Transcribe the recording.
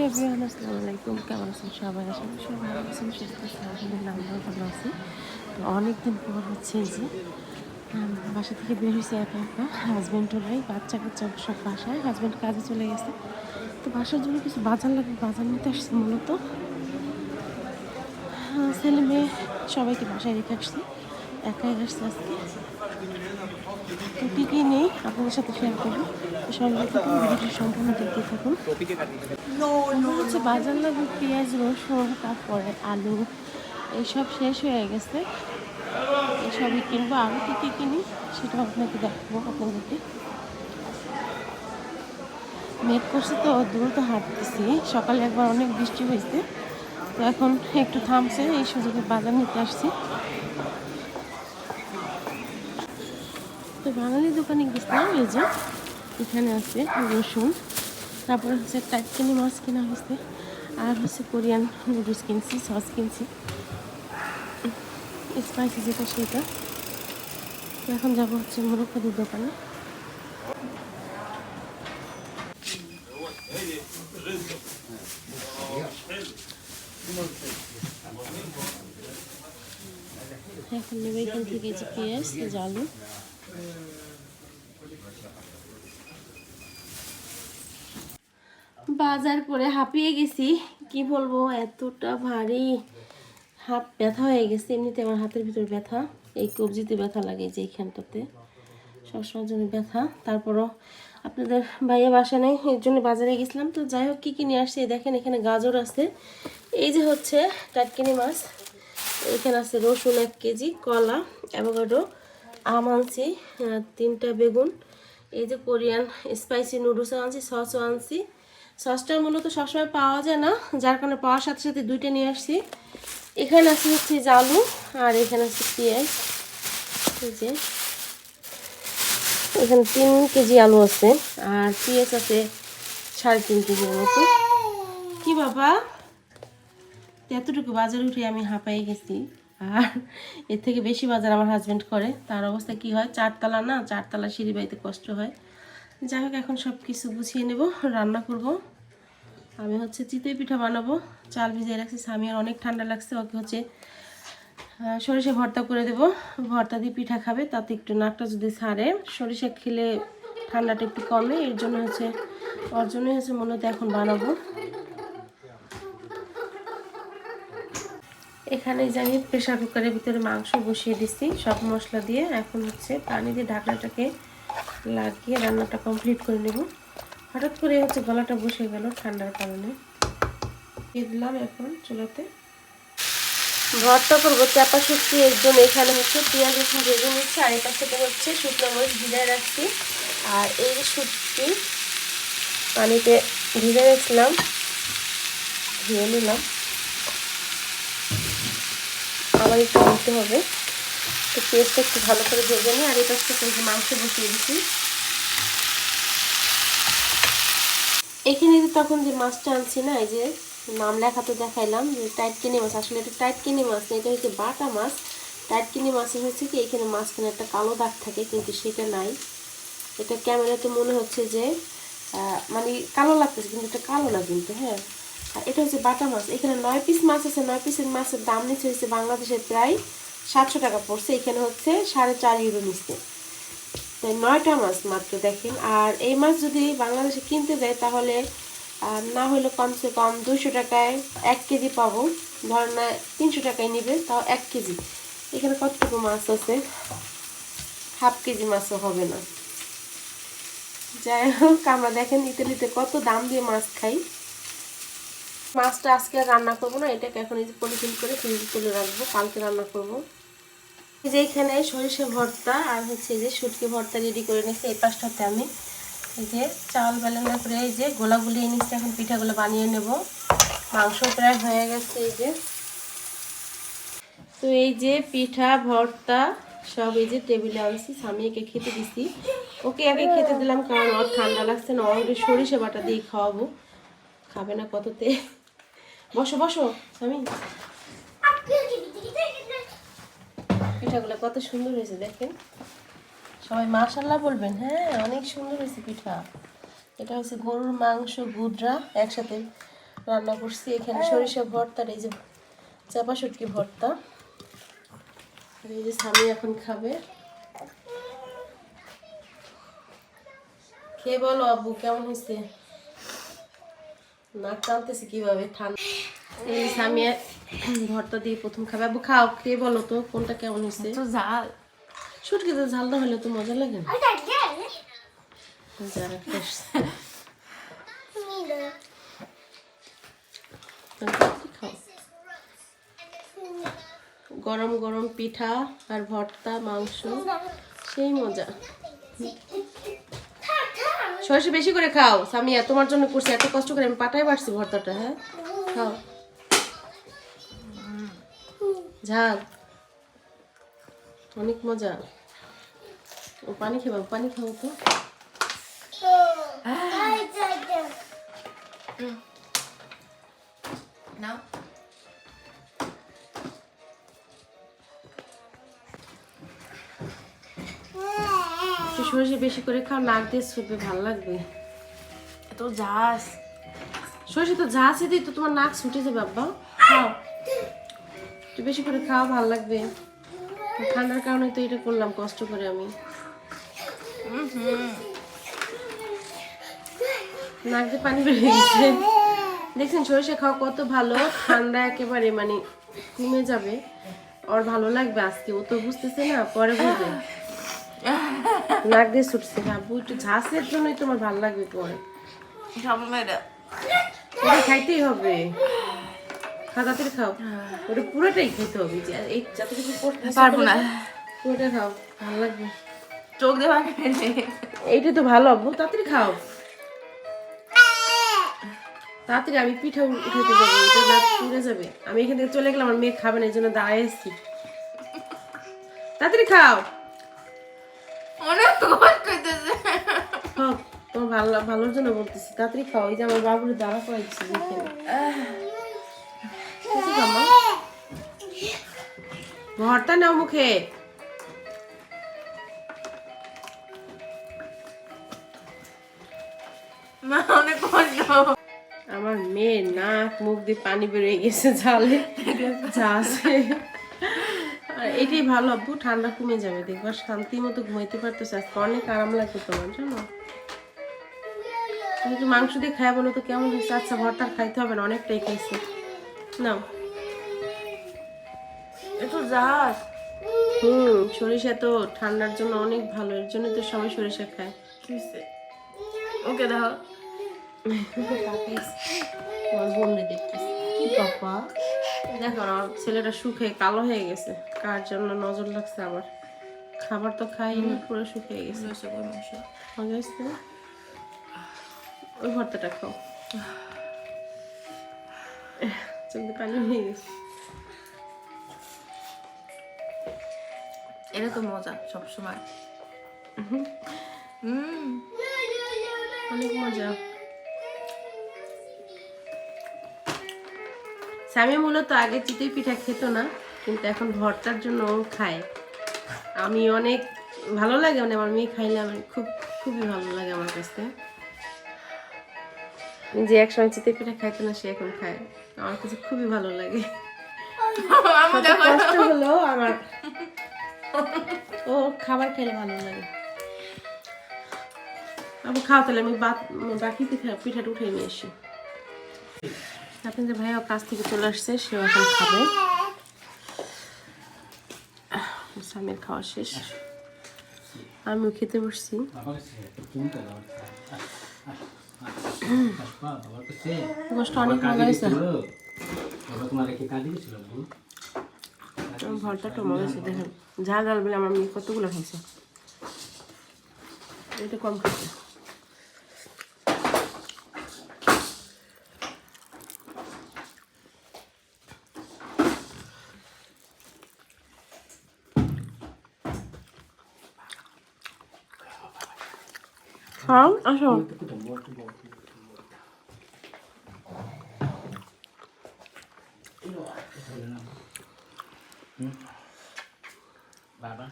Hello আলাইকুম। কেমন আছেন সবাই? আশা করি সবাই ভালো আছেন ভালো আছি। তো অনেকদিন পর হচ্ছে যে বাসা থেকে বের হয়েছে একা একা। হাজব্যান্ডও নাই বাচ্চা কাচ্চা সব বাসায়। হাজব্যান্ড কাজে চলে গেছে। তো বাসার জন্য কিছু বাজার লাগবে বাজার নিতে আসছে মূলত। আহ, ছেলে মেয়ে সবাইকে বাসায় রেখে আসছি। একাই আসছে আজকে। কী কী নেই? আপনাদের সাথে শেয়ার করব। ভিডিওটি দেখতে থাকুন। পেঁয়াজ, রসুন, তারপরে আলু এইসব শেষ হয়ে গেছে। এইসবই কিনবো। আরও কী কী কিনি সেটাও আপনাকে দেখাবো আপনাদেরকে। মেঘ করছে তো, দ্রুত হাঁটতেছি। সকালে একবার অনেক বৃষ্টি হয়েছে। তো এখন একটু থামছে, এই সুযোগে বাজার নিতে আসছি। তো বাঙালি দোকানে গেছিলাম এই যে? এখানে আছে রসুন, তারপর হচ্ছে টাটকিনি মাছ কেনা হয়েছে, আর হচ্ছে কোরিয়ান নুডলস কিনছি, সস কিনছি। স্পাইসি যেটা সেটা। এখন যাব হচ্ছে মুরব্বাদের দোকানে। এখন নেবে এখান থেকে যে পেঁয়াজ, জালু। বাজার করে হাঁপিয়ে গেছি। কি বলব, এতটা ভারী হাত ব্যথা হয়ে গেছে। এমনিতে আমার হাতের ভিতর ব্যথা, এই কবজিতে ব্যথা লাগে যে এইখানটাতে। সবসময়ের জন্য ব্যথা। তারপরও আপনাদের ভাইয়া বাসা নেই, এর জন্য বাজারে গেছিলাম। তো যাই হোক, কী কী নিয়ে আসছে? দেখেন এখানে গাজর আছে। এই যে হচ্ছে টাটকিনি মাছ। এখানে আছে রসুন এক কেজি, কলা, অ্যাভোকাডো আম আনছি তিনটা বেগুন। এই যে কোরিয়ান স্পাইসি নুডলসও আনছি, সসও আনছি। সসটা মূলত সবসময় পাওয়া যায় না, যার কারণে পাওয়ার সাথে সাথে দুইটা নিয়ে আসছি। এখানে আছে হচ্ছে জালু আর এখানে আছে পেঁয়াজ। যে। এখানে তিন কেজি আলু আছে আর পেঁয়াজ আছে সাড়ে তিন কেজির মতো। কি বাবা? এতটুকু বাজার উঠে আমি হাঁপাই গেছি। আর এর থেকে বেশি বাজার আমার হাজব্যান্ড করে। তার অবস্থা কি হয়? চারতলা না, চারতলা সিঁড়ি বাড়িতে কষ্ট হয়। যাই হোক, এখন সব কিছু গুছিয়ে নেব, রান্না করব। আমি হচ্ছে চিতই পিঠা বানাবো। চাল ভিজিয়ে রাখছি স্বামীর অনেক ঠান্ডা লাগছে, ওকে হচ্ছে সরিষা ভর্তা করে দেব। ভর্তা দিয়ে পিঠা খাবে, তাতে একটু নাকটা যদি ছাড়ে সরিষা খেলে ঠান্ডাটা একটু কমে, এর জন্য হচ্ছে, ওর জন্যই হচ্ছে মূলত এখন বানাবো। এখানে আমি প্রেশার কুকারের ভিতরে মাংস বসিয়ে দিচ্ছি সব মশলা দিয়ে। এখন হচ্ছে পানি দিয়ে ঢাকনাটাকে লাগিয়ে রান্নাটা কমপ্লিট করে নেব। হঠাৎ করে হচ্ছে গলাটা বসে গেল ঠান্ডার কারণে। দিয়ে দিলাম এখন চুলাতে। ভর্তা করব, চাপা এর জন্য এখানে হচ্ছে, পেঁয়াজ রসুন ভেজে নিচ্ছি আর এই পাশে হচ্ছে শুকনো মরিচ ভিজায় রাখছি। আর এই শুটকি পানিতে ভিজে রাখছিলাম ধুয়ে নিলাম। আবার একটু হবে। তো পেস্টটা একটু ভালো করে ভেজে নিই আর এই পাশে যে মাংস বসিয়ে দিচ্ছি এখানে যে তখন যে মাছটা আনছি না, এই যে নাম লেখা তো দেখাইলাম, যে টাইট কিনে মাছ, আসলে এটা টাইট কিনে মাছ না, এটা হচ্ছে বাটা মাছ। টাইট কিনে মাছের হচ্ছে কি, এখানে মাঝখানে একটা কালো দাগ থাকে, কিন্তু সেটা নাই। এটা ক্যামেরাতে মনে হচ্ছে যে মানে কালো লাগতেছে, কিন্তু এটা কালো না কিন্তু হ্যাঁ। এটা হচ্ছে বাটা মাছ, এখানে নয় পিস মাছ আছে, নয় পিসের মাছের দাম নিচ্ছে হচ্ছে বাংলাদেশে প্রায় সাতশো টাকা পড়ছে, এখানে হচ্ছে সাড়ে চার ইউরো নিচ্ছে। নয়টা মাছ মাত্র দেখেন। আর এই মাছ যদি বাংলাদেশে কিনতে যায়, তাহলে না হলে কমসে কম দুশো টাকায় এক কেজি পাবো। ধর না, তিনশো টাকায় নিবে, তাও এক কেজি। এখানে কতটুকু মাছ আছে? হাফ কেজি মাছও হবে না। যাই হোক, আমরা দেখেন ইতালিতে কত দাম দিয়ে মাছ খাই। মাছটা আজকে রান্না করব না, এটাকে এখন এই যে পলিথিন করে ফ্রিজে তুলে রাখব, কালকে রান্না করব। যে এখানে সরিষা ভর্তা আর হচ্ছে যে শুটকি ভর্তা রেডি করে নিচ্ছি এই পাশটাতে আমি এই যে চাল বেলানোর করে এই যে গোলা গুলিয়ে নিচ্ছি এখন পিঠাগুলো বানিয়ে নেব। মাংস প্রায় হয়ে গেছে এই যে। তো এই যে পিঠা, ভর্তা সব এই যে টেবিলে আনছি স্বামীকে খেতে দিছি। ওকে আগে খেতে দিলাম কারণ ওর ঠান্ডা লাগছে না ওর সরিষা বাটা দিয়ে খাওয়াবো। খাবে না কততে। বসো বসো, স্বামী। পিঠাগুলো কত সুন্দর হয়েছে দেখেন। সবাই মাশাল্লাহ বলবেন হ্যাঁ অনেক সুন্দর হয়েছে পিঠা। এটা হচ্ছে গরুর মাংস গুদরা একসাথে রান্না করছি। এখানে সরিষা ভর্তা এই যে চাপা শুটকি ভর্তা। এই যে স্বামী এখন খাবে। খেয়ে বলো আব্বু কেমন হয়েছে? নাক টানতেছে কীভাবে? ঠান্ডা এই যে ভর্তা দিয়ে প্রথম খাবে। আব্বু খাও খেয়ে বলো তো কোনটা কেমন হয়েছে? তো ঝাল। শুটকি তো ঝাল না হলে তো মজা লাগে না। খাও গরম গরম পিঠা আর ভর্তা মাংস সেই মজা। সরষে বেশি করে খাও সামিয়া। তোমার জন্য করছি এত কষ্ট করে আমি পাটায় পারছি ভর্তাটা হ্যাঁ? খাও। ঝাল। অনেক মজা। ও পানি খেবা পানি খাও তো। সরষে বেশি করে খাও, নাক দিয়ে ছুটবে ভালো লাগবে। এত ঝাস। সরষে তো আছে দিই তো, তোমার নাক ছুটে যাবে বাবা খাও। একটু বেশি করে খাওয়া ভালো লাগবে। ঠান্ডার কারণে তো এটা করলাম কষ্ট করে আমি। নাক দিয়ে পানি বেরিয়ে গেছে। দেখছেন সরষে খাওয়া কত ভালো ঠান্ডা একেবারে মানে কমে যাবে। ওর ভালো লাগবে আজকে ও তো বুঝতেছে না পরে বুঝবে। নাক দিয়ে ছুটছে। আব্বু একটু ঝাঁসের জন্যই তোমার ভালো লাগবে পরে। খাইতেই হবে। খাও তাড়াতাড়ি খাও। ওটা পুরোটাই খেতে হবে এই যতটুকু পড়তে পারব না। পুরোটা খাও ভালো লাগবে। চোখ পানি এইটা তো ভালো আব্বু তাড়াতাড়ি খাও। তাড়াতাড়ি আমি পিঠা উঠাতে যাব এটা না পুড়ে যাবে। আমি এখান থেকে চলে গেলাম আমার মেয়ে খাবে না এই জন্য দাঁড়ায় এসেছি তাড়াতাড়ি খাও। অনেক তোমার ভালো ভালোর জন্য বলতেছি তাড়াতাড়ি খাও। এই যে আমার বাবুর দাঁড়া করাইছি ভর্তা নাও মুখে। আমার মেয়ে নাক, মুখ দিয়ে পানি বেরিয়ে গেছে আর এটাই ভালো, আব্বু, ঠান্ডা কমে যাবে। দেখবা শান্তি মতো ঘুমাইতে পারতেছে। আজকে অনেক আরাম লাগবে তোমার, জানো? তুমি মাংস দিয়ে খাই বলো তো কেমন হয়েছে? আচ্ছা ভর্তা খাইতে হবে না, অনেকটাই খাইছে। নাও এত ঝাস হুম সরিষা তো ঠান্ডার জন্য অনেক ভালো এর জন্য তো সবাই সরিষা খায়? ওকে দেখো আমার বোনরে দেখতেছি। কি পাপা? দেখো আমার ছেলেটা শুকিয়ে কালো হয়ে গেছে। কার জন্য নজর লাগছে আবার? খাবার তো খাইনি পুরো শুকিয়ে গেছে? ওই ভর্তাটা খাও। চোখ পানি হয়ে গেছে এটা তো মজা সবসময় হুম অনেক মজা স্বামী মূলত আগে চিতই পিঠা খেত না কিন্তু এখন ভর্তার জন্য ও খায়। আমি অনেক ভালো লাগে মানে আমার মেয়ে খাইলে আমার খুব খুবই ভালো লাগে আমার কাছে। যে এক সময় চিতই পিঠা খাইতো না সে এখন খায়। আমার কাছে খুবই ভালো লাগে। আমি কষ্ট হলো আমার। ও খাবার খেলে ভালো লাগে। আবার খাও তাহলে আমি বাত- বাকি পিঠা পিঠাটা উঠে নিয়ে আসি। আপনাদের ভাইয়া কাছ থেকে চলে আসছে সেও এখন খাবে। স্বামীর খাওয়া শেষ। আমিও খেতে বসছি। গোষ্ঠ অনেক মজা হয়েছে। ভর্তাটা মজা হয়েছে, দেখেন। ঝাল ঝাল বলে আমার মেয়ে কতগুলো খাইছে। এটা কম খাইছে। হ্যাঁ আসো। বাবা